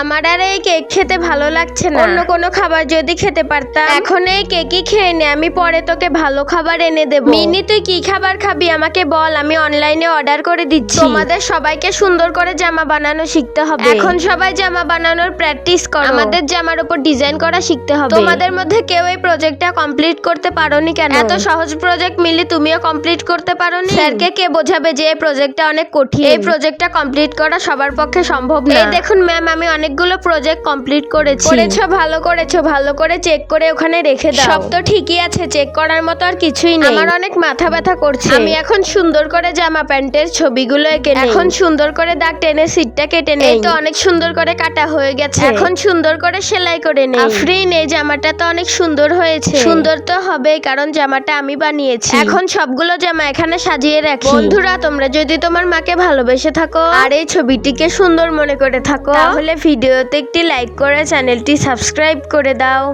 আমার আর এই কেক খেতে ভালো লাগছে না। অন্য কোনো খাবার যদি খেতে পারতাম। এখন এই কেকই খেয়ে নে আমি পরে তোকে ভালো খাবার এনে দেবো। মিনি তুই কি খাবার খাবি? আমাকে বল আমি অনলাইনে অর্ডার করে দিচ্ছি। তোমাদের সবাইকে সুন্দর করে জামা বানানো শিখতে হবে। এখন সবাই জামা বানানোর প্র্যাকটিস করো। আমাদের জামার উপর ডিজাইন করা শিখতে হবে। তোমাদের মধ্যে কেউ এই প্রজেক্টটা কমপ্লিট করতে পারোনি কেন? এত সহজ প্রজেক্ট মিলি তুমিও কমপ্লিট করতে পারোনি? স্যারকে কে বোঝাবে যে এই প্রজেক্টটা অনেক কঠিন? এই প্রজেক্টটা কমপ্লিট করা সবার পক্ষে সম্ভব না। এই দেখুন ম্যাম আমি অনেকগুলো প্রজেক্ট কমপ্লিট করেছি। করেছ ভালো করেছ ভালো করে চেক করে ওখানে রেখে দাও। সব তো ঠিকই আছে চেক করার মতো আর কিছুই নেই। আমার অনেক মাথা ব্যথা করছে। আমি এখন সুন্দর করে জামা প্যান্টের ছবিগুলো এঁকে এখন সুন্দর করে দাগ টেনে সিটটা কেটে নেই। তো অনেক সুন্দর করে কাটা হয়ে গেছে। এখন সুন্দর করে সেলাই করে নেই। আফরিন এই জামাটা তো অনেক সুন্দর হয়েছে। সুন্দর তো হবেই কারণ জামাটা আমি বানিয়েছি। এখন সবগুলো জামা এখানে সাজিয়ে রাখি। বন্ধুরা তোমরা যদি তোমার মাকে ভালোবেসে থাকো আর এই ছবিটিকে সুন্দর মনে করে থাকো তাহলে ভিডিওতে একটি লাইক করে চ্যানেলটি সাবস্ক্রাইব করে দাও।